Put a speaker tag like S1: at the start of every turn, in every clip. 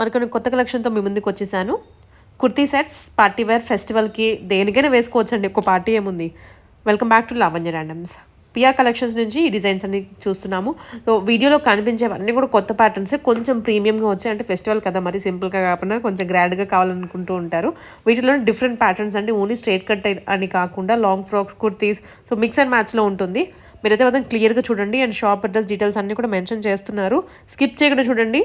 S1: మరికొన్ని కొత్త కలెక్షన్తో మీ ముందుకు వచ్చేసాను. కుర్తీ సెట్స్ పార్టీ వేర్ ఫెస్టివల్కి దేనికైనా వేసుకోవచ్చండి. ఒక పార్టీ ఏముంది? Welcome back to Lavanya randoms. Piya collections నుంచి ఈ డిజైన్స్ అన్ని చూస్తున్నాము. సో వీడియోలో కనిపించేవన్నీ కూడా కొత్త ప్యాటర్న్స్ కొంచెం ప్రీమియంగా వచ్చాయి. అంటే ఫెస్టివల్ కదా మరి సింపుల్గా కాకుండా కొంచెం గ్రాండ్గా కావాలనుకుంటూ ఉంటారు. వీటిలో డిఫరెంట్ ప్యాటర్న్స్ అంటే ఓన్లీ స్ట్రైట్ కట్ అని కాకుండా long frocks kurtis. So mix and మ్యాచ్లో ఉంటుంది. మీరైతే మొత్తం క్లియర్గా చూడండి. అండ్ షాప్ అడ్రస్ డీటెయిల్స్ అన్నీ కూడా మెన్షన్ చేస్తున్నారు. స్కిప్ చేయకుండా చూడండి.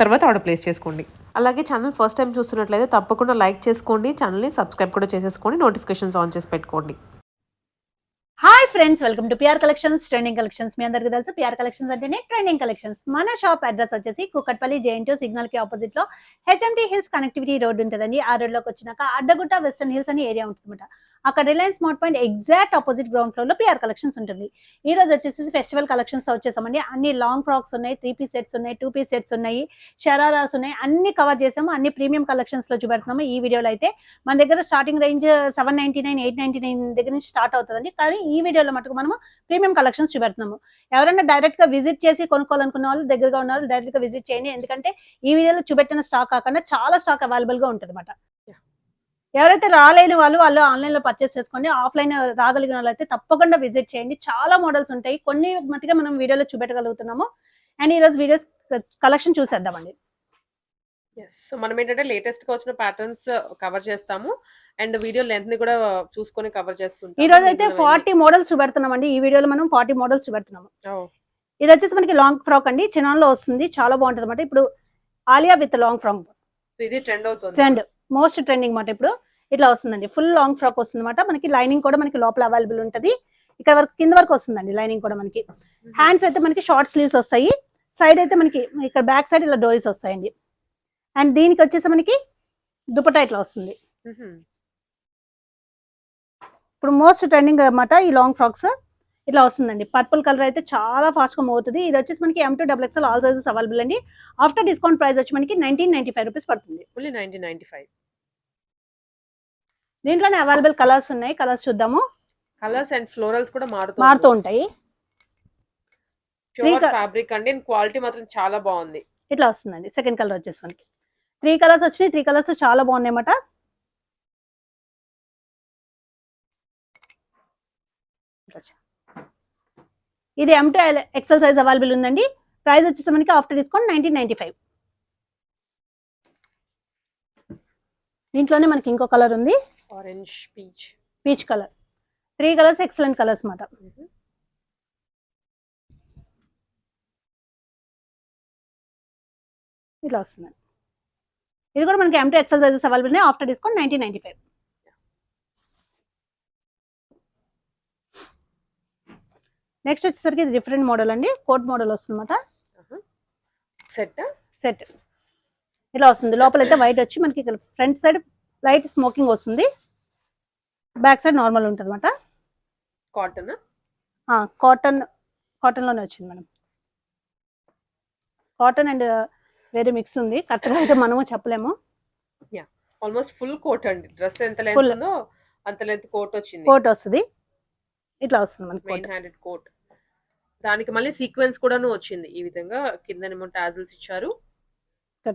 S1: తర్వాత ఆర్డర్ ప్లేస్ చేసుకోండి. అలాగే ఛానల్ ఫస్ట్ టైం చూస్తున్నట్లయితే తప్పకుండా లైక్ చేసుకోండి ఛానల్ని సబ్స్క్రైబ్ కూడా చేసేసుకోండి నోటిఫికేషన్స్ ఆన్ చేసి పెట్టుకోండి.
S2: Hi friends welcome to PR collections trending collections మీ అందరికీ తెలుసు పిఆర్ కలెక్షన్స్ అంటేనే ట్రెండింగ్ కలెక్షన్స్ మన షాప్ అడ్రస్ వచ్చేసి కుకట్పల్లి జేఎన్టీ సిగ్నల్కి ఆపోజిట్లో హెచ్ఎంటీ హిల్స్ కనెక్టివిటీ రోడ్ ఉంటుందండి. ఆ రోడ్లోకి వచ్చినాక అడ్డగుట్ట వెస్టర్న్ హిల్స్ అని ఏరియా ఉంటుందన్నమాట. అక్కడ Reliance smart point exact opposite ground ఫ్లోర్లో పిఆర్ కలెక్షన్స్ ఉంటుంది. ఈ రోజు వచ్చేసి ఫెస్టివల్ కలెక్షన్స్ వచ్చేసామండి. అన్ని లాంగ్ ఫ్రాక్స్ ఉన్నాయి త్రీ పీస్ సెట్స్ ఉన్నాయి టూ పీస్ సెట్స్ ఉన్నాయి షరారాస్ ఉన్నాయి. అన్ని కవర్ చేసాము. అన్ని ప్రీమియం కలెక్షన్స్లో చూపెడుతున్నాము. ఈ వీడియోలో అయితే మన దగ్గర starting range seven ninety nine eight ninety nine దగ్గర నుంచి స్టార్ట్ అవుతుందండి. కానీ ఈ వీడియోలో మటుకు మనము ప్రీమియం కలెక్షన్స్ చూపెడుతున్నాము. ఎవరైనా డైరెక్ట్గా విజిట్ చేసి కొనుక్కోవాలనుకున్న వాళ్ళు దగ్గరగా ఉన్న వాళ్ళు డైరెక్ట్గా విజిట్ చేయండి. ఎందుకంటే ఈ వీడియోలో చూపెట్టిన స్టాక్ కాకుండా చాలా స్టాక్ అవైలబుల్గా ఉంటుంది అనమాట ఎవరైతే రాలేని వాళ్ళు వాళ్ళు ఆన్లైన్లో పర్చేస్ చేసుకోండి ఆఫ్లైన్ రాగలిగిన వాళ్ళు అయితే తప్పకుండా విజిట్ చేయండి. చాలా మోడల్స్ ఉంటాయి. కొన్ని మతిగా మనం వీడియోలో చూపెట్టగలుగుతున్నాము. అండ్ ఈ రోజు వీడియోస్ కలెక్షన్ చూసేద్దామండి.
S1: ఎస్ సో మనం ఏంటంటే లేటెస్ట్గా వచ్చిన ప్యాటర్న్స్ కవర్ చేస్తాము. అండ్ వీడియో లెంత్ని కూడా చూసుకొని కవర్ చేస్తుంటాం
S2: ఈ రోజు అయితే ఫార్టీ మోడల్స్ చూపెడుతున్నామండి. ఈ వీడియోలో మనం ఫార్టీ మోడల్స్ చూపెడుతున్నాము.
S1: Oh,
S2: ఇది వచ్చేసి మనకి లాంగ్ ఫ్రాక్ అండి. చినాన్లో వస్తుంది. చాలా బాగుంటుంది అనమాట ఇప్పుడు ఆలియా విత్ లాంగ్ ఫ్రాక్
S1: ఇది ట్రెండ్ అవుతుంది.
S2: ట్రెండ్ మోస్ట్ ట్రెండింగ్ మాట ఇప్పుడు. ఇట్లా వస్తుందండి. ఫుల్ లాంగ్ ఫ్రాక్ వస్తుంది అనమాట మనకి లైనింగ్ కూడా మనకి లోపల అవైలబుల్ ఉంటుంది. ఇక్కడ వరకు కింద వరకు వస్తుందండి లైనింగ్ కూడా మనకి. హ్యాండ్స్ అయితే మనకి షార్ట్ స్లీవ్స్ వస్తాయి. సైడ్ అయితే మనకి ఇక్కడ బ్యాక్ సైడ్ ఇలా డోరీస్ వస్తాయండి. అండ్ దీనికి వచ్చేసి మనకి దుపట్టా ఇట్లా వస్తుంది. ఇప్పుడు మోస్ట్ ట్రెండింగ్ అన్నమాట ఈ లాంగ్ ఫ్రాక్స్ ఇట్లా వస్తుందండి. పర్పుల్ కలర్ అయితే చాలా ఫాస్ట్గా అవుతుంది. ఇది వచ్చేసి మనకి M to double XL all sizes available అండి. ఆఫ్టర్ డిస్కౌంట్ ప్రైస్ వచ్చి మనకి నైన్టీన్ నైన్టీ ఫైవ్ రూపీస్ పడుతుంది.
S1: ఓన్లీ నైన్టీన్ నైన్టీ ఫైవ్
S2: దీంట్లోనే అవైలబుల్ కలర్స్ ఉన్నాయి. కలర్స్ చూద్దాము.
S1: కలర్స్ అండ్ ఫ్లోరల్స్ కూడా మారుతూ
S2: మారుతూ ఉంటాయి.
S1: ప్యూర్ ఫ్యాబ్రిక్ అండి. క్వాలిటీ మాత్రం చాలా బాగుంది.
S2: ఇట్లా వస్తుందండి. సెకండ్ కలర్ వచ్చేసి మనకి. త్రీ కలర్స్ వచ్చినాయి. త్రీ కలర్స్ చాలా బాగున్నాయి అన్నమాట. ఇది M to XL size available ఉందండి. ప్రైస్ వచ్చేసి మనకి after discount nineteen ninety five దీంట్లోనే మనకి ఇంకో కలర్ ఉంది.
S1: Orange peach
S2: peach colour three colours excellent colours అన్నమాట ఇట్లా వస్తుంది. ఇది కూడా మనకి M to XL sizes available ఉన్నాయి. After discount nineteen ninety five next వచ్చేసరికి ఇది డిఫరెంట్ మోడల్ అండి. కోట్ మోడల్ వస్తుంది అనమాట
S1: సెట్
S2: సెట్ ఇలా వస్తుంది. లోపల అయితే వైట్ వచ్చి మనకి ఇక్కడ ఫ్రంట్ సైడ్ లైట్ స్మోకింగ్ వస్తుంది. బ్యాక్ సైడ్ నార్మల్ ఉంటుంది అనమాట
S1: కాటన్
S2: కాటన్ కాటన్లోనే వచ్చింది మేడం. కాటన్ అండ్ వేరే మిక్స్ ఉంది. కరెక్ట్గా అయితే మనము చెప్పలేము.
S1: ఆల్మోస్ట్ ఫుల్ కోట్ అండి. డ్రెస్ ఎంత లెంత్. ఉందో అంత లెంత్ కోట్ వచ్చింది.
S2: కోట్ వస్తుంది. ఇట్లా వస్తుంది మనకి
S1: మెయిన్
S2: కోట్
S1: హ్యాండెడ్ కోట్ దానికి మళ్ళీ సీక్వెన్స్ కూడాను వచ్చింది. ఈ విధంగా కిందనేమో టాజిల్స్ ఇచ్చారు.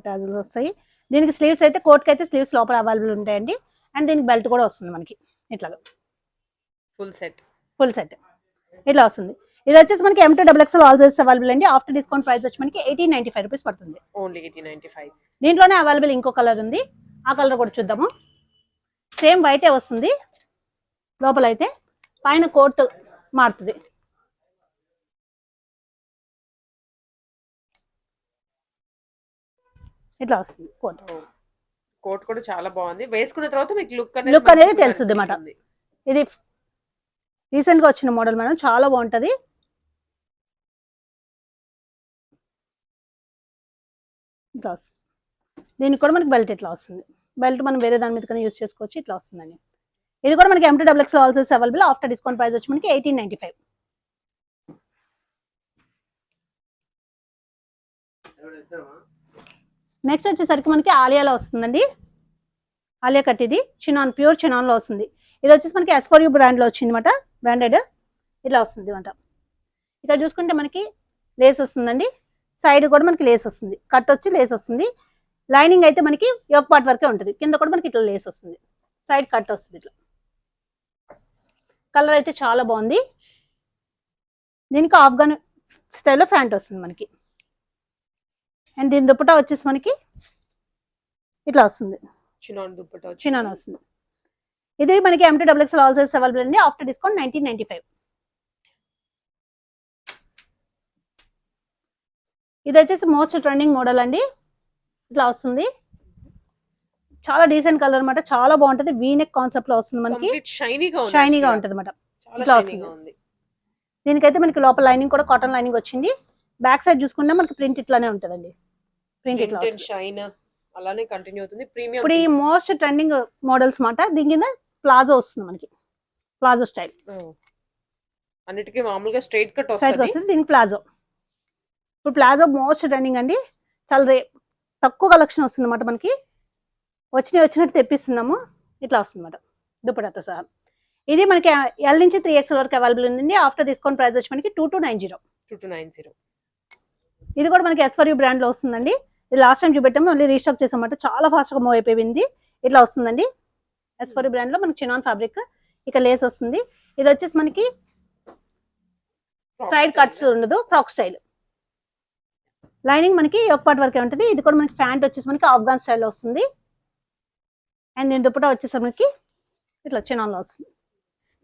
S2: టాజల్స్ వస్తాయి. దీనికి స్లీవ్స్ అయితే కోట్కి అయితే స్లీవ్స్ లోపల అవైలబుల్ ఉంటాయండి. అండ్ దీనికి బెల్ట్ కూడా వస్తుంది మనకి. ఇట్లా
S1: ఫుల్ సెట్.
S2: Full set. ఇట్లా వస్తుంది. ఇది వచ్చేసి మనకి M to double XL all sizes available అండి. ఆఫ్టర్ డిస్కౌంట్ ప్రైస్ వచ్చి మనకి ఎయిటీన్ నైన్టీ ఫైవ్ రూపీస్ పడుతుంది.
S1: ఓన్లీ ఎయిటీ నైన్టీ ఫైవ్
S2: దీంట్లోనే అవైలబుల్ ఇంకో కలర్ ఉంది. ఆ కలర్ కూడా చూద్దాము. సేమ్ వైటే వస్తుంది. లోపల అయితే పైన కోట్ మారుతుంది. ఇట్లా వస్తుంది కోట్.
S1: కోట్ కూడా చాలా బాగుంది. వేసుకున్న తర్వాత మీకు లుక్
S2: అనేది
S1: మంచిగా
S2: తెలుస్తుంది మాట.
S1: కనిపిస్తుంది.
S2: ఇది రీసెంట్గా వచ్చిన మోడల్ మేడం చాలా బాగుంటది. ఇట్లా వస్తుంది. దీనికి కూడా మనకి బెల్ట్ ఇట్లా వస్తుంది. బెల్ట్ మనం వేరే దాని మీద కన్నా యూస్ చేసుకోవచ్చు ఇట్లా వస్తుందండి. ఇది కూడా మనకి M to double X also available after discount price వచ్చి మనకి ఎయిటీన్ నైన్టీ ఫైవ్ నెక్స్ట్ వచ్చేసరికి మనకి ఆలియాలో వస్తుందండి. ఆలియా కట్ ఇది. చినాన్ ప్యూర్ చినాన్లో వస్తుంది. ఇది వచ్చేసి మనకి ఎస్కోరియూ బ్రాండ్లో వచ్చింది అనమాట బ్రాండెడ్ ఇట్లా వస్తుంది అనమాట ఇక్కడ చూసుకుంటే మనకి లేస్ వస్తుందండి. సైడ్ కూడా మనకి లేస్ వస్తుంది. కట్ వచ్చి లేస్ వస్తుంది. లైనింగ్ అయితే మనకి యోక్ పార్ట్ వరకే ఉంటుంది. కింద కూడా మనకి ఇట్లా లేస్ వస్తుంది. సైడ్ కట్ వస్తుంది ఇట్లా. కలర్ అయితే చాలా బాగుంది. దీనికి ఆఫ్ఘన్ స్టైల్లో ఫ్యాంట్ వస్తుంది మనకి. అండ్ దీని దుప్పటా వచ్చేసి మనకి ఇట్లా వస్తుంది.
S1: చినాన్ దుప్పట.
S2: చిన్న వస్తుంది. ఇది మనకి M to double X all size available అండి. After discount nineteen ninety five ఇది వచ్చేసి మోస్ట్ ట్రెండింగ్ మోడల్ అండి. ఇట్లా వస్తుంది. చాలా డీసెంట్ కలర్ అన్నమాట. చాలా బాగుంటది. వీనెక్ కాన్సెప్ట్లో వస్తుంది మనకి.
S1: షైనీగా.
S2: ఉంటుంది అనమాట ఇట్లా దీనికైతే మనకి లోపల లైనింగ్ కూడా కాటన్ లైనింగ్ వచ్చింది. బ్యాక్ సైడ్ చూసుకుంటే మనకి ప్రింట్ ఇట్లానే ఉంటుందండి. ప్రింట్ ఇట్లా.
S1: షైన్ అలానే కంటిన్యూ అవుతుంది. ప్రీమియం
S2: ఇప్పుడు ఈ మోస్ట్ ట్రెండింగ్ మోడల్స్ మాట దీని కింద ప్లాజో వస్తుంది మనకి. Palazzo style.
S1: అన్నిటికీ మామూలుగా స్ట్రైట్ కట్ వస్తుంది.
S2: వస్తుంది దీనికి ప్లాజో. ఇప్పుడు ప్లాజో మోస్ట్ ట్రెండింగ్ అండి. చాలా రే తక్కువ కలెక్షన్ వస్తుంది అనమాట మనకి. వచ్చినవి వచ్చినట్టు తెప్పిస్తున్నాము. ఇట్లా వస్తుంది అనమాట దుప్పటాతో సహా. ఇది మనకి ఎల్ నుంచి త్రీ ఎక్స్ వరకు అవైలబుల్ ఉంది ఆఫ్టర్ డిస్కౌంట్ ప్రైస్ వచ్చి మనకి two two nine zero
S1: two two nine zero
S2: ఇది కూడా మనకి ఎస్ ఫర్ యూ బ్రాండ్లో వస్తుందండి. ఇది లాస్ట్ టైం చూపెట్టాము మళ్ళీ రీస్టాక్ చేసామన్నమాట చాలా ఫాస్ట్గా మూవ్ అయిపోయింది. ఇట్లా వస్తుందండి. ఎస్ ఫర్ యూ బ్రాండ్లో మనకి చినాన్ ఫ్యాబ్రిక్ ఇక లేస్ వస్తుంది. ఇది వచ్చేసి మనకి సైడ్ కట్స్ ఉండదు ఫ్రాక్ స్టైల్ లైనింగ్ మనకి ఒక పార్ట్ వరకే ఉంటుంది. ఇది కూడా మనకి ప్యాంట్ వచ్చేసి మనకి ఆఫ్ఘాన్ స్టైల్లో వస్తుంది. అండ్ దీని దుప్పటా వచ్చేసి మనకి ఇట్లా చినాన్లో వస్తుంది.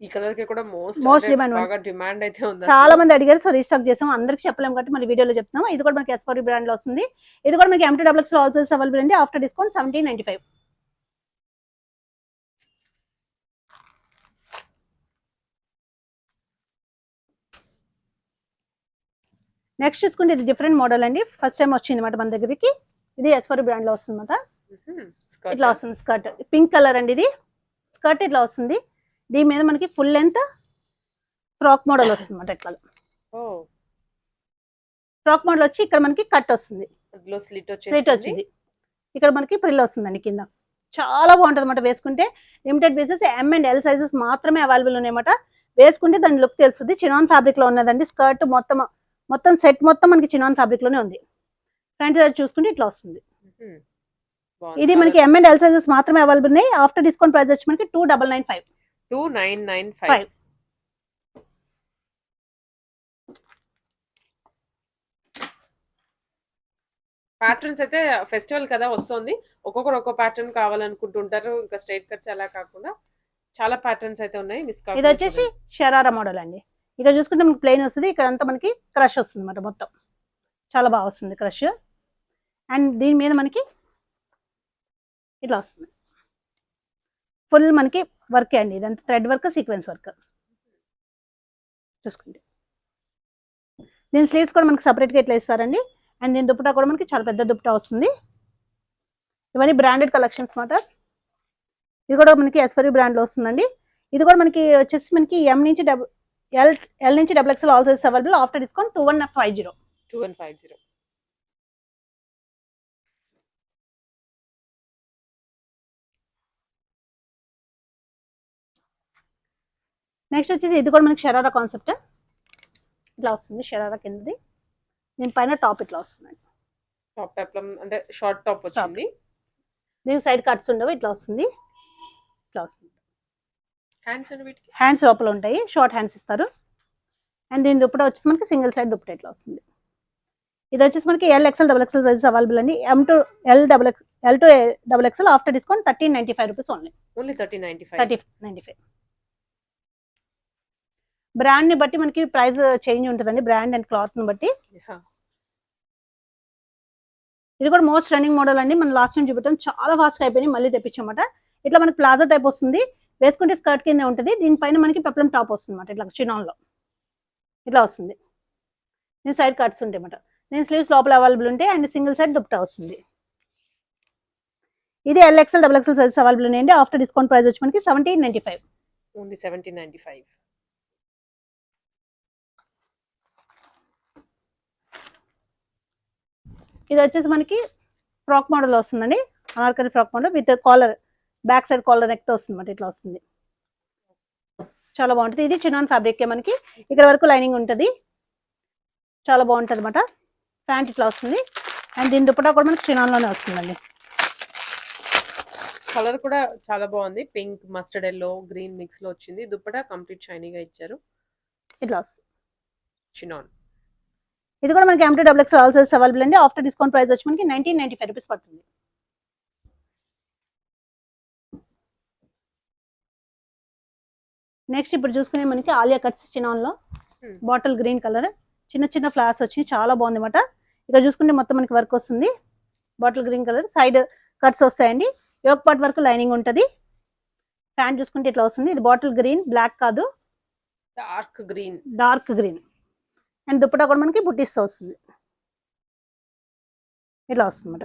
S1: ఈ కలర్కి కూడా మోస్ట్
S2: one.
S1: బాగా డిమాండ్ అయితే ఉంది
S2: చాలా మంది అడిగారు సో రీస్టాక్ చేసాం అందరికి చెప్పలేము కాబట్టి మళ్ళీ వీడియోలో చెప్తున్నాం. ఇది కూడా మనకి ఎస్ఫోర్ బ్రాండ్లో వస్తుంది. ఇది కూడా మనకి M to double X also available అండి after discount seventeen ninety five next చూసుకుంటే ఇది డిఫరెంట్ మోడల్ అండి. ఫస్ట్ టైం వచ్చింది అనమాట మన దగ్గరికి. ఇది ఎస్ఫోర్ బ్రాండ్లో వస్తుంది అనమాట
S1: స్కర్ట్
S2: ఇట్లా వస్తుంది స్కర్ట్ పింక్ కలర్ అండి ఇది. స్కర్ట్ ఇట్లా వస్తుంది. దీని మీద మనకి ఫుల్ లెంత్ ఫ్రాక్ మోడల్ వస్తుంది అనమాట ఇట్లా ఫ్రాక్ మోడల్ వచ్చి ఇక్కడ మనకి కట్ వస్తుంది.
S1: స్లిట్
S2: వచ్చింది. ఇక్కడ మనకి ప్రిల్ వస్తుందండి కింద. చాలా బాగుంటుంది అనమాట వేసుకుంటే. Limited pieces M and L sizes మాత్రమే అవైలబుల్ ఉన్నాయన్నమాట. వేసుకుంటే దాని లుక్ తెలుస్తుంది. చినాన్ ఫ్యాబ్రిక్లో ఉన్నదండి. స్కర్ట్ మొత్తం మొత్తం సెట్ మొత్తం మనకి చినాన్ ఫ్యాబ్రిక్లోనే ఉంది. ఫ్రంట్ సైడ్ చూసుకుంటే ఇట్లా వస్తుంది. ఇది మనకి ఎం అండ్ ఎల్ సైజెస్ మాత్రమే అవైలబుల్ ఉన్నాయి. ఆఫ్టర్ డిస్కౌంట్ ప్రైస్ వచ్చి మనకి two double nine five
S1: two nine nine. Five patterns అయితే ఫెస్టివల్ కదా వస్తుంది. ఒక్కొక్కరు ఒక్కో ప్యాటర్న్ కావాలనుకుంటుంటారు. ఇంకా స్ట్రైట్ కట్స్ అలా కాకుండా చాలా ప్యాటర్న్స్ అయితే ఉన్నాయి. మిస్
S2: ఇది వచ్చేసి షరారా మోడల్ అండి. ఇక్కడ చూసుకుంటే మనకి ప్లెయిన్ వస్తుంది. ఇక్కడ అంతా మనకి క్రష్ వస్తుంది అనమాట మొత్తం. చాలా బాగా వస్తుంది క్రష్ అండ్ దీని మీద మనకి ఇట్లా వస్తుంది. ఫుల్ మనకి వర్క్ అండి. ఇదంతా థ్రెడ్ వర్క్ సీక్వెన్స్ వర్క్. చూసుకోండి. దీని స్లీవ్స్ కూడా మనకి సపరేట్గా ఇట్లా ఇస్తారండి? అండ్ దీని దుప్పటా కూడా మనకి చాలా పెద్ద దుప్పటా వస్తుంది. ఇవన్నీ బ్రాండెడ్ కలెక్షన్స్ మాట ఇది కూడా మనకి ఎస్వరీ బ్రాండ్లో వస్తుందండి. ఇది కూడా మనకి వచ్చేసి మనకి ఎం నుంచి డబుల్ ఎల్ ఎల్ నుంచి double XL all size available after discount two one five zero
S1: two one five zero
S2: next వచ్చేసి ఇది కూడా మనకి షరారా కాన్సెప్ట్ ఇట్లా వస్తుంది షరారా కిందది. దీని పైన టాప్ ఇట్లా
S1: టాప్ పెప్లం అంటే షార్ట్ టాప్ వచ్చింది.
S2: దీనికి సైడ్ కట్స్ ఉండవు ఇట్లా వస్తుంది. ఇట్లా వస్తుంది.
S1: హ్యాండ్స్
S2: హ్యాండ్స్ లోపల ఉంటాయి షార్ట్ హ్యాండ్స్ ఇస్తారు. అండ్ దీని దుప్పట వచ్చేసి మనకి సింగిల్ సైడ్ దుప్పట ఇట్లా వస్తుంది. ఇది వచ్చేసి మనకి L XL double XL sizes available అండి. M to L double X L to double XL after discount thirteen ninety five rupees only
S1: only thirty ninety five
S2: thirty ninety five బ్రాండ్ని బట్టి మనకి price change ఉంటుందండి brand and క్లాత్ని బట్టి ఇది కూడా most running model అండి. మనం లాస్ట్ టైం చూపెట్టాం. చాలా ఫాస్ట్ అయిపోయింది మళ్ళీ తెప్పించామట. ఇట్లా మనకి ప్లాజో టైప్ వస్తుంది. వేసుకుంటే స్కర్ట్ కింద ఉంటుంది. దీనిపైన మనకి పెప్లం టాప్ వస్తుంది అనమాట ఇట్లా చినాన్లో. ఇట్లా వస్తుంది. దీని సైడ్ కట్స్ ఉంటాయి అన్నమాట. దీని స్లీవ్స్ లోపల అవైలబుల్ ఉంటాయి. అండ్ సింగిల్ సైడ్ దుప్పటా వస్తుంది. ఇది L XL double XL sizes available ఉన్నాయండి. ఆఫ్టర్ డిస్కౌంట్ ప్రైస్ వచ్చి మనకి seventeen ninety five
S1: only seventeen ninety five
S2: ఇది వచ్చేసి మనకి ఫ్రాక్ మోడల్ వస్తుందండి. Anarkali frock model with collar back side collar నెక్తో వస్తుంది అనమాట ఇట్లా వస్తుంది. చాలా బాగుంటుంది. ఇది చినాన్ ఫ్యాబ్రిక్ మనకి. ఇక్కడ వరకు లైనింగ్ ఉంటుంది. చాలా బాగుంటుంది అనమాట ప్యాంట్ ఇట్లా వస్తుంది. అండ్ దీని దుప్పటా కూడా మనకి చినాన్లోనే వస్తుందండి.
S1: కలర్ కూడా చాలా బాగుంది. పింక్ మస్టర్డ్ ఎల్లో గ్రీన్ మిక్స్లో వచ్చింది. దుప్పట కంప్లీట్ షైనీగా ఇచ్చారు.
S2: ఇట్లా వస్తుంది.
S1: చినాన్.
S2: ఇది కూడా మనకి M to double X all available అండి. ఆఫ్టర్ డిస్కౌంట్ ప్రైస్ వచ్చి మనకి నైన్టీన్ నైన్టీ ఫైవ్ రూపీస్ పడుతుంది. నెక్స్ట్ ఇప్పుడు చూసుకునే మనకి ఆలియా కట్స్ చినాన్లో. బాటిల్ గ్రీన్ కలర్ చిన్న చిన్న ఫ్లవర్స్ వచ్చి చాలా బాగుంది అనమాట ఇక్కడ చూసుకుంటే మొత్తం మనకి వర్క్ వస్తుంది. Bottle green colour side cuts వస్తాయండి. యోక్ పార్ట్ వరకు లైనింగ్ ఉంటుంది. ప్యాంట్ చూసుకుంటే ఇట్లా వస్తుంది. ఇది బాటిల్ గ్రీన్ బ్లాక్ కాదు.
S1: Dark green
S2: dark green and dupatta కూడా మనకి బుట్టిస్తూ వస్తుంది. ఇట్లా వస్తుంది అనమాట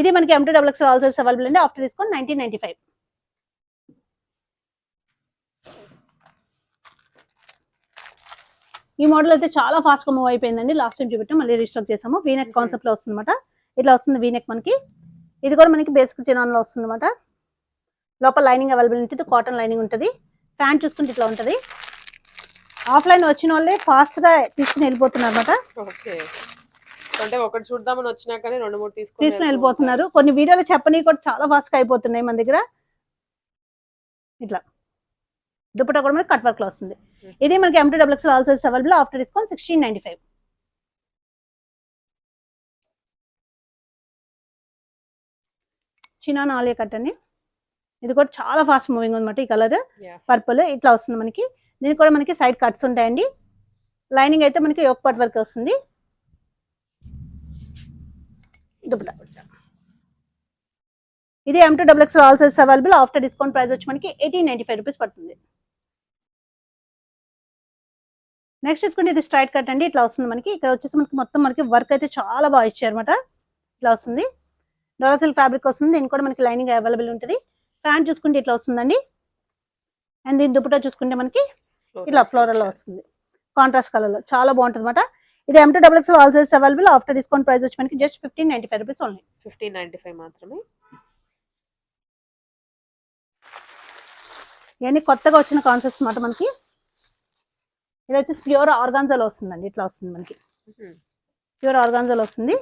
S2: ఇది మనకి M to double X all size available అండి after discount nineteen ninety five ఈ మోడల్ అయితే చాలా ఫాస్ట్గా మూవ్ అయిపోయిందండి. లాస్ట్ టైం చూపెట్టాం మళ్ళీ రీస్టాక్ చేసాము. వీనెక్. కాన్సెప్ట్లో వస్తుంది అనమాట ఇట్లా వస్తుంది వీనెక్ మనకి. ఇది కూడా మనకి బేసిక్ చినాన్లో వస్తుంది అనమాట లోపల లైనింగ్ అవైలబుల్ ఉంటుంది కాటన్ లైనింగ్ ఉంటుంది. ఫ్యాన్ చూసుకుంటే ఇట్లా ఉంటుంది. ఆఫ్లైన్ వచ్చిన వాళ్ళే ఫాస్ట్గా తీసుకుని వెళ్ళిపోతున్నారు అనమాట
S1: ఓకే. అంటే ఒకటి చూద్దామని వచ్చినా కానీ రెండు మూడు తీసుకొని
S2: తీసుకుని వెళ్ళిపోతున్నారు. కొన్ని వీడియోలు చెప్పని కూడా చాలా ఫాస్ట్గా అయిపోతున్నాయి మన దగ్గర. ఇట్లా. దుప్పటా కూడా మనకి కట్ వర్క్లో వస్తుంది. ఇది మనకి M to double X all size available after discount sixteen ninety five చిన్న ఆలియా కట్ అండి ఇది కూడా చాలా ఫాస్ట్ మూవింగ్ అనమాట ఈ కలర్. పర్పుల్ ఇట్లా వస్తుంది మనకి. దీనికి కూడా మనకి సైడ్ కట్స్ ఉంటాయండి. లైనింగ్ అయితే మనకి యోక్ పట్ వర్క్ వస్తుంది. ఇది M to double X X all size available after discount price వచ్చి మనకి ఎయిటీన్ నైన్టీ ఫైవ్ రూపీస్ పడుతుంది. నెక్స్ట్ తీసుకుంటే ఇది స్ట్రైట్ కట్ అండి. ఇట్లా వస్తుంది మనకి. ఇక్కడ వచ్చేసి మనకి మొత్తం మనకి వర్క్ అయితే చాలా బాగా ఇచ్చారనమాట ఇట్లా వస్తుంది. డోలా ఫ్యాబ్రిక్ వస్తుంది. దీనికి కూడా మనకి లైనింగ్ అవైలబుల్ ఉంటుంది. ప్యాంట్ చూసుకుంటే ఇట్లా వస్తుందండి. అండ్ దీని దుప్పటా చూసుకుంటే మనకి ఇలా ఫ్లోరల్లో వస్తుంది. కాంట్రాస్ట్ కలర్లో చాలా బాగుంటుంది అనమాట ఇది M to double X all size available after discount price వచ్చి మనకి just fifteen ninety five rupees only
S1: fifteen ninety five మాత్రమే.
S2: ఇవన్నీ కొత్తగా వచ్చిన కాన్సెప్ట్స్ మాట మనకి. ఇది వచ్చేసి ప్యూర్ ఆర్గాన్జాలో వస్తుందండి. ఇట్లా వస్తుంది మనకి. ప్యూర్ ఆర్గాన్జాలో వస్తుంది.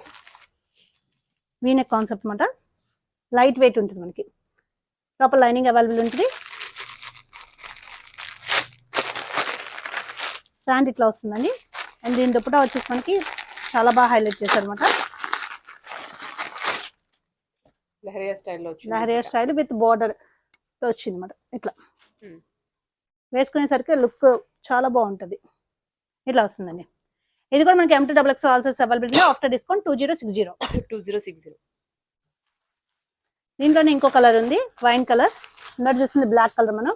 S2: వీనెక్ కాన్సెప్ట్ అనమాట లైట్ వెయిట్ ఉంటుంది మనకి. లోపల లైనింగ్ అవైలబుల్ ఉంటుంది. ప్యాంట్ ఇట్లా వస్తుందండి. అండ్ దీని దుప్పటా వచ్చేసి మనకి చాలా బాగా హైలైట్
S1: లహరియా స్టైల్లో వచ్చింది
S2: లహరియా స్టైల్ విత్ బోర్డర్ వచ్చింది అనమాట ఇట్లా.
S1: Hmm.
S2: వేసుకునేసరికి లుక్ చాలా బాగుంటుంది. ఇట్లా వస్తుందండి. ఇది కూడా మనకి M to double X also availability after discount two zero six zero
S1: two zero six zero
S2: దీంట్లోనే ఇంకో కలర్ ఉంది వైన్ కలర్ ఇందాక చూస్తుంది బ్లాక్ కలర్ మనం.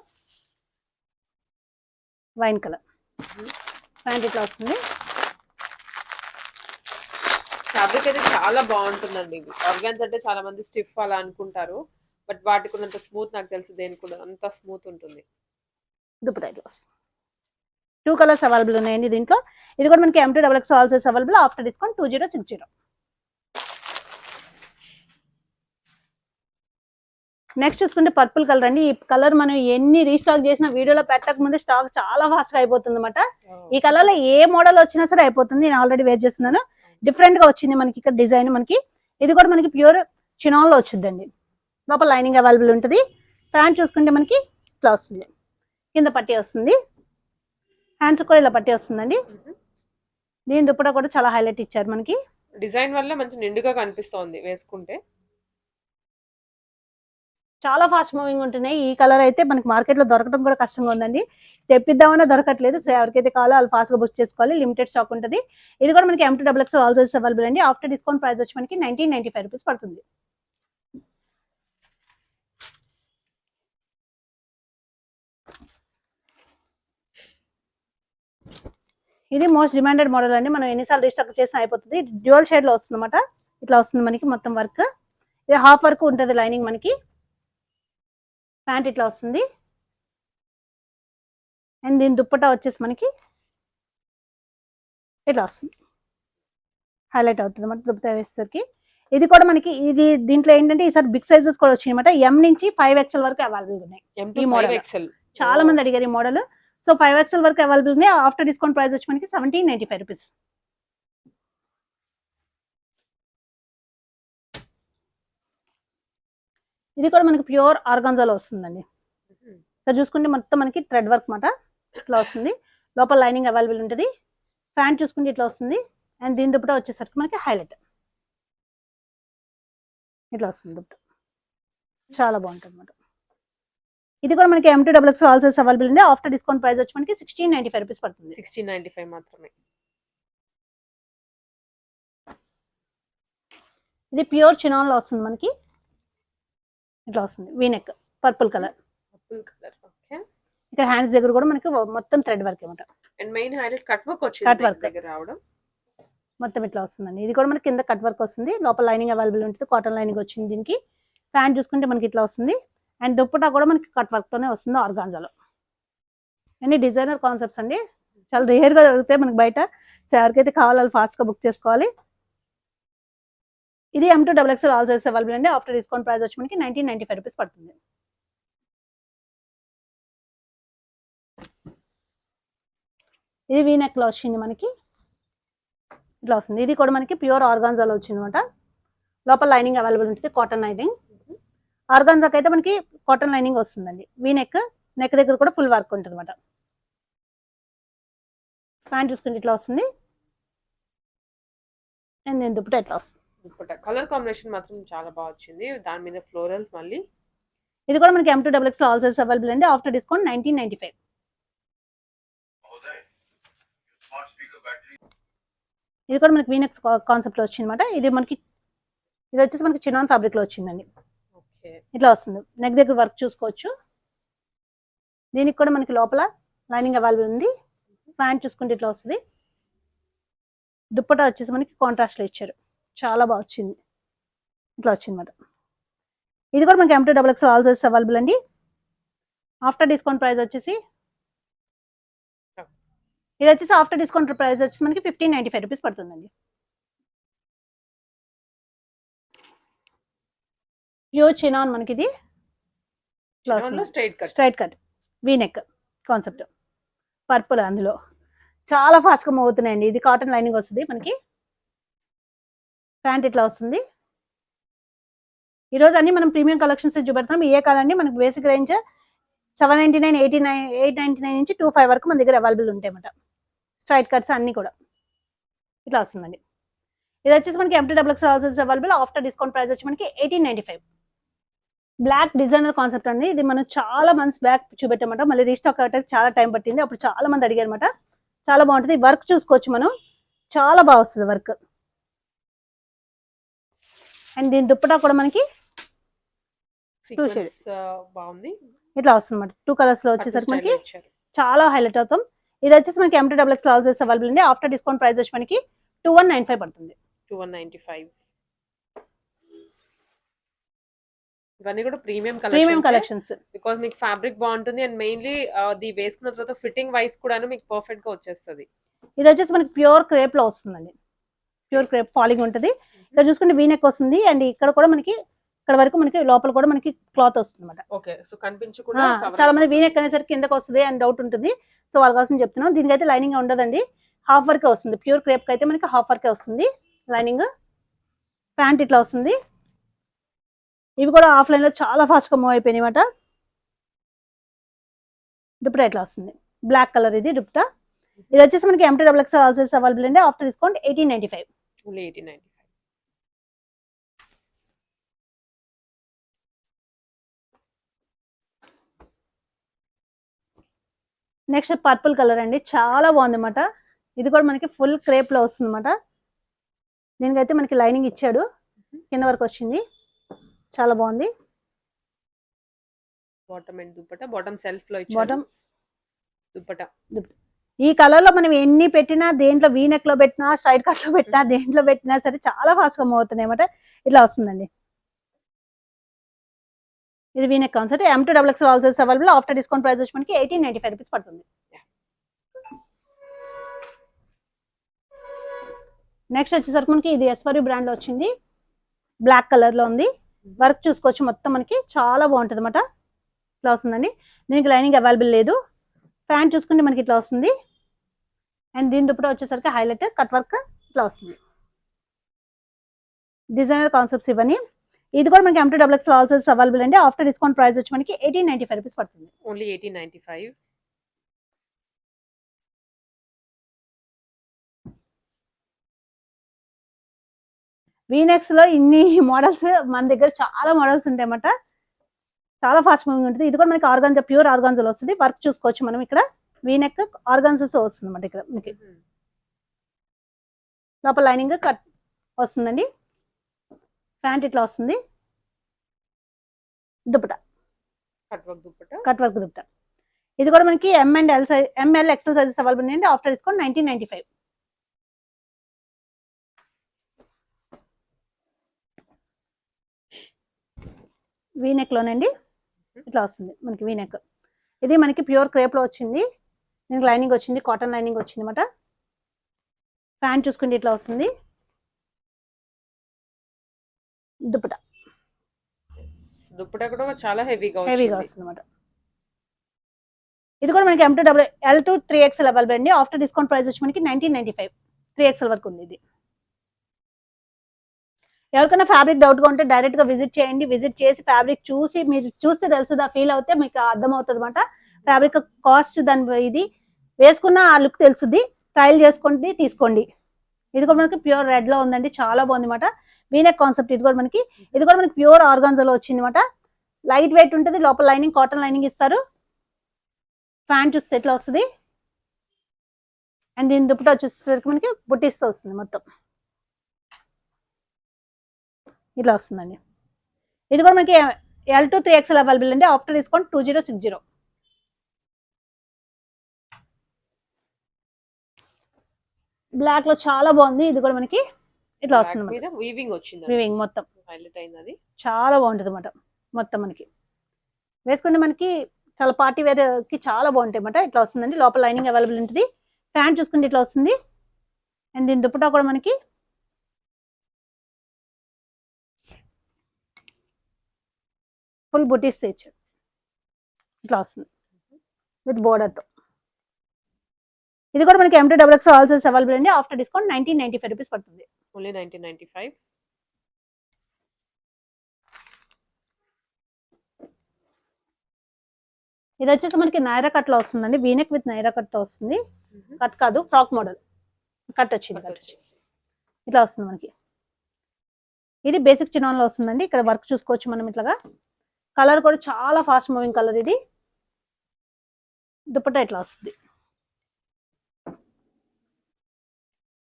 S2: వైన్ కలర్ ప్యాంట్ ఇట్లా వస్తుంది.
S1: ఫ్యాబ్రిక్ అయితే చాలా బాగుంటుందండి. ఇది ఆర్గాన్స్ అంటే చాలా మంది స్టిఫ్ అలా అనుకుంటారు. బట్ వాటికి ఉన్నంత స్మూత్ నాకు తెలిసి దేనికి కూడా అంత స్మూత్ ఉంటుంది.
S2: దుప్పటా ఇట్లా వస్తుంది టూ కలర్స్ అవైలబుల్ ఉన్నాయండి దీంట్లో. ఇది కూడా మనకి M to double X available after discount two zero six zero next చూసుకుంటే పర్పుల్ కలర్ అండి. ఈ కలర్ మనం ఎన్ని రీస్టాక్ చేసినా వీడియోలో పెట్టక ముందే స్టాక్ చాలా ఫాస్ట్గా అయిపోతుంది అనమాట ఈ కలర్లో ఏ మోడల్ వచ్చినా సరే అయిపోతుంది. నేను ఆల్రెడీ వేర్ చేస్తున్నాను. డిఫరెంట్గా వచ్చింది మనకి ఇక్కడ డిజైన్ మనకి. ఇది కూడా మనకి ప్యూర్ చినాన్లో వచ్చిందండి. లోపల లైనింగ్ అవైలబుల్ ఉంటుంది. ప్యాంట్ చూసుకుంటే మనకి ఇట్లా వస్తుంది కింద పట్టి వస్తుంది. హ్యాండ్స్ కూడా ఇలా పట్టి వస్తుందండి. దీని దుప్పటా కూడా చాలా హైలైట్ ఇచ్చారు మనకి.
S1: డిజైన్ వల్ల మంచి నిండుగా కనిపిస్తోంది వేసుకుంటే.
S2: చాలా ఫాస్ట్ మూవింగ్ ఉంటున్నాయి. ఈ కలర్ అయితే మనకి మార్కెట్లో దొరకడం కూడా కష్టంగా ఉందండి. తెప్పిద్దామన్నా దొరకట్లేదు. సో ఎవరికైతే కావాలో వాళ్ళు ఫాస్ట్గా బుక్ చేసుకోవాలి. లిమిటెడ్ స్టాక్ ఉంటుంది. ఇది కూడా మనకి M to double X also available అండి. ఆఫ్టర్ డిస్కౌంట్ ప్రైస్ వచ్చి మనకి నైన్టీన్ నైన్టీ ఫైవ్ రూపీస్ పడుతుంది. ఇది మోస్ట్ డిమాండెడ్ మోడల్ అండి. మనం ఎన్నిసార్లు రీస్టాక్ చేసినా అయిపోతుంది. డ్యూయల్ షేడ్లో వస్తుంది అనమాట ఇట్లా వస్తుంది మనకి మొత్తం వర్క్ ఇది హాఫ్ వర్క్ ఉంటుంది లైనింగ్ మనకి. ప్యాంట్ ఇట్లా వస్తుంది. అండ్ దీని దుప్పటా వచ్చేసి మనకి ఇట్లా వస్తుంది. హైలైట్ అవుతుంది అన్నమాట దుప్పటా వేసేసరికి. ఇది కూడా మనకి ఇది దీంట్లో ఏంటంటే ఈసారి బిగ్ సైజెస్ కూడా వచ్చినాయి అనమాట ఎం నుంచి ఫైవ్ ఎక్స్ఎల్ వరకు అవైలబుల్ ఉన్నాయి. ఈ
S1: ఎక్సెల్
S2: చాలా మంది అడిగారు ఈ మోడల్ సో ఫైవ్ ఎక్స్ఎల్ వరకు అవైలబుల్ ఉంది ఆఫ్టర్ డిస్కౌంట్ ప్రైస్ వచ్చి మనకి సెవెంటీన్ నైన్టీ ఫైవ్ రూపీస్ ఇది కూడా మనకి ప్యూర్ ఆర్గాన్జాలో వస్తుందండి. ఇక్కడ చూసుకుంటే మొత్తం మనకి థ్రెడ్ వర్క్ మాట ఇట్లా వస్తుంది. లోపల లైనింగ్ అవైలబుల్ ఉంటుంది. ప్యాంట్ చూసుకుంటే ఇట్లా వస్తుంది. అండ్ దీని దుప్పట వచ్చేసరికి మనకి హైలైట్. ఇట్లా వస్తుంది దుప్పట. చాలా బాగుంటుంది అనమాట ఇది కూడా మనకి M to double X all size available ఉంది ఆఫ్టర్ డిస్కౌంట్ ప్రైస్ వచ్చి మనకి సిక్స్టీన్ నైన్టీ ఫైవ్ రూపీస్ పడుతుంది.
S1: సిక్స్టీన్ నైన్టీ ఫైవ్ మాత్రమే.
S2: ఇది ప్యూర్ చినాన్లో వస్తుంది మనకి. ఇట్లా వస్తుంది. V neck purple colour.
S1: Purple colour okay.
S2: ఇక్కడ హ్యాండ్స్ దగ్గర కూడా మనకి మొత్తం థ్రెడ్ వర్క్ అనమాట
S1: and main highlight cut work వచ్చింది neck
S2: work.
S1: దగ్గర రావడం.
S2: మొత్తం ఇట్లా వస్తుందండి. ఇది కూడా మనకి కింద కట్ వర్క్ వస్తుంది. లోపల లైనింగ్ అవైలబుల్ ఉంటుంది. కాటన్ లైనింగ్ వచ్చింది దీనికి. ప్యాంట్ చూసుకుంటే మనకి ఇట్లా వస్తుంది. అండ్ దుప్పటా కూడా మనకి కట్ వర్క్ తోనే వస్తుంది ఆర్గాన్జాలో. అన్ని డిజైనర్ కాన్సెప్ట్స్ అండి. చాలా రేర్గా దొరుకుతాయి మనకి బయట ఎవరికైతే కావాలో వాళ్ళు ఫాస్ట్గా బుక్ చేసుకోవాలి. ఇది M to double XL all size available అండి. ఆఫ్టర్ డిస్కౌంట్ ప్రైస్ వచ్చి మనకి నైన్టీన్ నైన్టీ ఫైవ్ రూపీస్ పడుతుంది. ఇది వీ నెక్లో వచ్చింది మనకి. ఇట్లా వస్తుంది ఇది కూడా మనకి ప్యూర్ ఆర్గాన్జాలో వచ్చింది అనమాట లోపల లైనింగ్ అవైలబుల్ ఉంటుంది. కాటన్ లైనింగ్ ఆర్గాన్జాకి అయితే మనకి కాటన్ లైనింగ్ వస్తుందండి. వీ నెక్ నెక్ దగ్గర కూడా ఫుల్ వర్క్ ఉంటుంది అనమాట ఫ్యాన్ చూసుకుంటే ఇట్లా వస్తుంది. అండ్ నేను దుప్పట ఇట్లా వస్తుంది?
S1: కలర్ కాంబినేషన్ మాత్రం చాలా బాగా వచ్చింది. దాని మీద ఫ్లోరల్స్ మళ్ళీ.
S2: ఇది కూడా మనకి M to double X all size available అండి. After discount nineteen ninety five ఇది కూడా మనకి వీనెక్స్ కాన్సెప్ట్లో వచ్చింది అనమాట ఇది మనకి ఇది వచ్చేసి మనకి చినాన్ ఫ్యాబ్రిక్లో వచ్చిందండి.
S1: ఓకే.
S2: ఇట్లా వస్తుంది. నెక్ దగ్గర వర్క్ చూసుకోవచ్చు. దీనికి కూడా మనకి లోపల లైనింగ్ అవైలబుల్ ఉంది. ప్యాంట్ చూసుకుంటే ఇట్లా వస్తుంది. దుప్పటా వచ్చేసి మనకి కాంట్రాస్ట్లో ఇచ్చారు. చాలా బాగా వచ్చింది. ఇట్లా వచ్చింది అనమాట ఇది కూడా మనకి M to double X all size available అండి. ఆఫ్టర్ డిస్కౌంట్ ప్రైస్ వచ్చేసి ఇది వచ్చేసి ఆఫ్టర్ డిస్కౌంట్ ప్రైస్ వచ్చేసి మనకి ఫిఫ్టీన్ నైన్టీ ఫైవ్ రూపీస్ పడుతుందండి. ప్యూర్ చినాన్ మనకి ఇది.
S1: Straight cut
S2: straight cut V neck concept purple అందులో. చాలా ఫాస్ట్గా మూవ్ అవుతున్నాయండి. ఇది కాటన్ లైనింగ్ వస్తుంది మనకి. ప్యాంట్ ఇట్లా వస్తుంది. ఈరోజు అన్ని మనం ప్రీమియం కలెక్షన్స్ చూపెడతాం. ఏ కాదండి మనకి basic range seven ninety nine eighty nine eight ninety nine నుంచి టూ ఫైవ్ వరకు మన దగ్గర అవైలబుల్ ఉంటాయన్నమాట స్ట్రైట్ కట్స్ అన్ని కూడా. ఇట్లా వస్తుందండి. ఇది వచ్చేసి మనకి M to double X available after discount price వచ్చి మనకి eighteen ninety five black designer concept అండి. ఇది మనం చాలా మంత్స్ బ్యాక్ చూపెట్టమాట మళ్ళీ రీస్టాక్ అవ్వడానికి చాలా టైం పట్టింది. అప్పుడు చాలా మంది అడిగారు అనమాట చాలా బాగుంటుంది. వర్క్ చూసుకోవచ్చు మనం. చాలా బాగా వస్తుంది వర్క్ అండ్ దీని దుప్పటా కూడా మనకి
S1: సీక్వెన్స్ బాగుంది.
S2: ఇట్లా వస్తుంది అనమాట టూ
S1: కలర్స్లో
S2: వచ్చేసరికి మనకి చాలా హైలైట్ అవుతాం. ఇది వచ్చేసి మనకి M to double X available అండి ఆఫ్టర్ డిస్కౌంట్ ప్రైస్ వచ్చి మనకి టూ వన్ నైన్ ఫైవ్ పడుతుంది.
S1: టూ వన్ నైన్టీ ఫైవ్ ఇవన్నీ కూడా premium
S2: premium
S1: collection
S2: collections
S1: because మీకు ఫ్యాబ్రిక్ బాగుంటుంది అండ్ మెయిన్లీ అది వేసుకున్న తర్వాత ఫిట్టింగ్ వైస్ కూడా మీకు పర్ఫెక్ట్గా వచ్చేస్తుంది.
S2: ఇది వచ్చేసి మనకి ప్యూర్ క్రేప్లో వస్తుందండి. ప్యూర్ క్రేప్ ఫాలింగ్ ఉంటుంది. ఇక్కడ చూసుకుంటే వీనెక్ వస్తుంది. అండ్ ఇక్కడ కూడా మనకి ఇక్కడ వరకు మనకి లోపల కూడా మనకి క్లాత్ వస్తుంది అనమాట
S1: ఓకే సో కనిపించకుండా cover
S2: చాలా మంది. వీనెక్ అనేసరికి కిందకి వస్తుంది అండ్ డౌట్ ఉంటుంది. సో వాళ్ళ కోసం చెప్తున్నాం దీనికైతే లైనింగ్ ఉండదండి. హాఫ్ వర్కే వస్తుంది. ప్యూర్ క్రేప్ అయితే మనకి హాఫ్ వర్కే వస్తుంది. లైనింగ్ ప్యాంట్ ఇట్లా వస్తుంది. ఇవి కూడా ఆఫ్లైన్లో చాలా ఫాస్ట్గా మూవ్ అయిపోయినాయి అనమాట దుప్పట ఇట్లా వస్తుంది. బ్లాక్ కలర్ ఇది దుప్పట ఇది వచ్చేసి మనకి M to double X available అండి. After discount eighteen ninety five.
S1: Ninety five.
S2: Next purple colour అండి చాలా బాగుంది అనమాట ఇది కూడా మనకి ఫుల్ క్రేప్లో వస్తుంది అనమాట దీనికైతే మనకి లైనింగ్ ఇచ్చాడు కింద వరకు వచ్చింది. చాలా బాగుంది.
S1: Bottom and dupatta? బాటమ్ సెల్ఫ్లో ఇచ్చారు
S2: బాటమ్
S1: దుప్పట?
S2: ఈ కలర్లో మనం ఎన్ని పెట్టినా దేంట్లో వీనెక్లో పెట్టినా స్ట్రైట్ కట్లో పెట్టినా దేంట్లో పెట్టినా సరే చాలా ఫాస్ట్గా మూవ్ అవుతున్నాయి అనమాట ఇట్లా వస్తుందండి. ఇది V neck concept M to double X all sizes available after discount price వచ్చి మనకి ఎయిటీన్ నైన్టీ ఫైవ్ రూపీస్ పడుతుంది. నెక్స్ట్ వచ్చేసరికి మనకి ఇది ఎస్వరి బ్రాండ్లో వచ్చింది. బ్లాక్ కలర్లో ఉంది. వర్క్ చూసుకోవచ్చు. మొత్తం మనకి చాలా బాగుంటుంది అనమాట ఇట్లా వస్తుందండి. దీనికి లైనింగ్ అవైలబుల్ లేదు. ప్యాంట్ చూసుకుంటే మనకి ఇట్లా వస్తుంది. అండ్ దీని దుప్పట వచ్చేసరికి హైలైట్ కట్ వర్క్ ఇట్లా వస్తుంది. డిజైనర్ కాన్సెప్ట్స్ ఇవన్నీ ఇది కూడా మనకి M to double X all sizes available అండి. ఆఫ్టర్ డిస్కౌంట్ ప్రైస్ వచ్చి మనకి ఎయిటీన్ నైన్టీ ఫైవ్ రూపీస్ పడుతుంది.
S1: ఓన్లీ ఎయిటీన్ నైంటీ ఫైవ్
S2: వీనెక్స్లో ఇన్ని మోడల్స్ మన దగ్గర చాలా మోడల్స్ ఉంటాయన్నమాట. చాలా ఫాస్ట్ మూవింగ్ ఉంటుంది. ఇది కూడా మనకి ఆర్గాన్జా ప్యూర్ ఆర్గాన్జాలో వస్తుంది. వర్క్ చూసుకోవచ్చు మనం ఇక్కడ. వీనెక్ ఆర్గాన్జాతో వస్తుంది అన్నమాట ఇక్కడ మనకి. లోపల లైనింగ్ కట్ వస్తుందండి. ప్యాంట్ ఇట్లా వస్తుంది. దుప్పట.
S1: Cut work dupatta.
S2: ఇది కూడా మనకి M and L size M L XL sizes available ఉన్నాయండి. After discount nineteen ninety five V neck లోనండి. ఇట్లా వస్తుంది మనకి వీనెక్ ఇది మనకి ప్యూర్ క్రేప్లో వచ్చింది. దీనికి లైనింగ్ వచ్చింది కాటన్ లైనింగ్ వచ్చింది అనమాట ప్యాంట్ చూసుకుంటే ఇట్లా వస్తుంది. దుప్పట.
S1: దుప్పట కూడా చాలా హెవీగా
S2: హెవీగా వస్తుంది అనమాట ఇది కూడా మనకి M to double L to three XL available అండి ఆఫ్టర్ డిస్కౌంట్ ప్రైస్ వచ్చి మనకి nineteen ninety five three XL వరకు ఉంది ఇది. ఎవరికైనా ఫ్యాబ్రిక్ డౌట్గా ఉంటే డైరెక్ట్గా విజిట్ చేయండి. విజిట్ చేసి ఫ్యాబ్రిక్ చూసి మీరు చూస్తే తెలుసుదా ఫీల్ అవుతే మీకు అర్థం అవుతుంది అనమాట ఫ్యాబ్రిక్ కాస్ట్ దాని ఇది. వేసుకున్న ఆ లుక్ తెలుసుది. ట్రయల్ చేసుకోండి తీసుకోండి. ఇది కూడా మనకి ప్యూర్ రెడ్లో ఉందండి. చాలా బాగుంది అనమాట వీనెక్ కాన్సెప్ట్ ఇది కూడా మనకి. ఇది కూడా మనకి ప్యూర్ ఆర్గాన్జాలో వచ్చింది అనమాట లైట్ వెయిట్ ఉంటుంది. లోపల లైనింగ్ కాటన్ లైనింగ్ ఇస్తారు. ఫ్యాన్ చూస్తే ఎట్లా వస్తుంది? అండ్ దీని దుప్పట వచ్చేసరికి మనకి బుట్టిస్తూ వస్తుంది మొత్తం. ఇట్లా వస్తుందండి. ఇది కూడా మనకి L to three XL available అండి. After discount two zero six zero బ్లాక్లో చాలా బాగుంది. ఇది కూడా మనకి ఇట్లా వస్తుంది
S1: మీద వీవింగ్ వచ్చింది
S2: వివింగ్ మొత్తం.
S1: హైలైట్ అయింది అది
S2: చాలా బాగుంటుంది అన్నమాట మొత్తం మనకి. వేసుకుంటే మనకి చాలా పార్టీ వేర్కి చాలా బాగుంటాయి అన్నమాట ఇట్లా వస్తుందండి. లోపల లైనింగ్ అవైలబుల్ ఉంటుంది. ప్యాంట్ చూసుకుంటే ఇట్లా వస్తుంది. అండ్ దీని దుప్పటా కూడా మనకి ఫుల్ బుటీస్ తెచ్చాడు ఇట్లా వస్తుంది. విత్ బోర్డర్తో. ఇది కూడా మనకి M to double X all size available అండి. After discount nineteen ninety five rupees పడుతుంది.
S1: ఓన్లీ నైన్టీన్ నైన్టీ ఫైవ్
S2: ఇది వచ్చేసి మనకి నైరా కట్లో వస్తుందండి. వీనెక్ విత్ నైరా కట్తో వస్తుంది. కట్ కాదు ఫ్రాక్ మోడల్ కట్ వచ్చింది కట్ వచ్చింది. ఇట్లా వస్తుంది మనకి. ఇది బేసిక్ చినాన్ వస్తుందండి. ఇక్కడ వర్క్ చూసుకోవచ్చు మనం ఇట్లాగా. కలర్ కూడా చాలా ఫాస్ట్ మూవింగ్ కలర్ ఇది. దుప్పట్టా ఇట్లా వస్తుంది.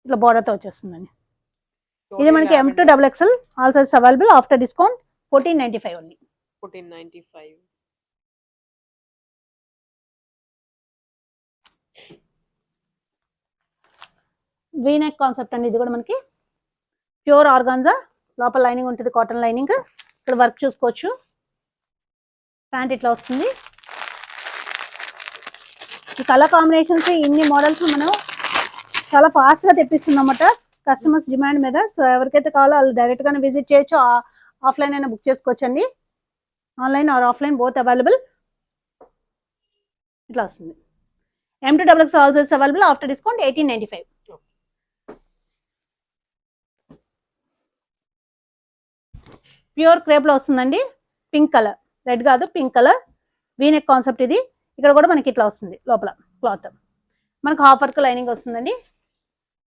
S2: ఇట్లా border తో వచ్చేస్తుందండి. ఇది మనకి M to double XL all size available after discount fourteen ninety five only
S1: fourteen ninety five
S2: V neck concept అండి ఇది కూడా మనకి. ప్యూర్ ఆర్గాన్జా లోపల లైనింగ్ ఉంటుంది కాటన్ లైనింగ్ ఇక్కడ వర్క్ చూసుకోవచ్చు. ప్యాంట్ ఇట్లా వస్తుంది. ఈ కలర్ కాంబినేషన్స్ ఇన్ని మోడల్స్ మనం చాలా ఫాస్ట్గా తెప్పిస్తుందన్నమాట. అన్నమాట కస్టమర్స్ డిమాండ్ మీద. సో ఎవరికైతే కావాలో వాళ్ళు డైరెక్ట్గానే విజిట్ చేయొచ్చు. ఆఫ్లైన్ అయినా బుక్ చేసుకోవచ్చు అండి online or offline both available ఇట్లా వస్తుంది. M to double X all sizes available after discount eighteen ninety five pure క్రేప్లో వస్తుందండి. పింక్ కలర్ రెడ్ కాదు pink colour. V neck concept ఇది. ఇక్కడ కూడా మనకి ఇట్లా వస్తుంది లోపల క్లాత్. మనకు హాఫ్ వర్క్ లైనింగ్ వస్తుందండి.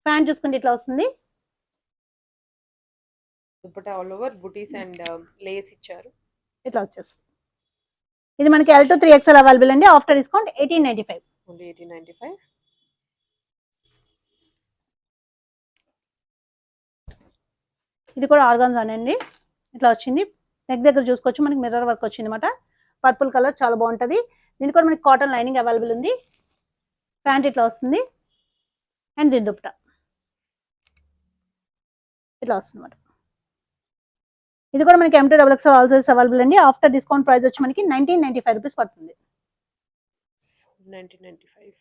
S2: ప్యాంట్ చూసుకుంటే ఇట్లా వస్తుంది.
S1: దుప్పట ఆల్ ఓవర్ బుటీస్ అండ్ లేస్ um, ఇచ్చారు.
S2: ఇట్లా వచ్చేస్తుంది. ఇది మనకి L to three XL available అండి. After discount eighteen ninety five
S1: only eighteen ninety five
S2: ఇది కూడా ఆర్గాన్స్ అనండి ఇట్లా వచ్చింది. నెక్ దగ్గర చూసుకోవచ్చు. మనకి మిర్రర్ వర్క్ వచ్చింది అనమాట పర్పుల్ కలర్ చాలా బాగుంటుంది. దీనికి కూడా మనకి కాటన్ లైనింగ్ అవైలబుల్ ఉంది. ప్యాంట్ ఇట్లా వస్తుంది. అండ్ దీని దుప్పట. ఇట్లా వస్తుంది అనమాట ఇది కూడా మనకి M to double X all size available అండి. ఆఫ్టర్ డిస్కౌంట్ ప్రైస్ వచ్చి మనకి నైన్టీన్ నైన్టీ ఫైవ్ రూపీస్ పడుతుంది.
S1: Nineteen ninety five